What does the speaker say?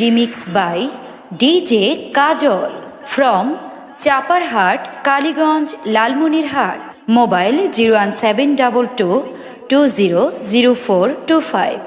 Remix by DJ Kajol from Chaparhat, Kaliganj, Lalmunirhat. Mobile 01722 200425.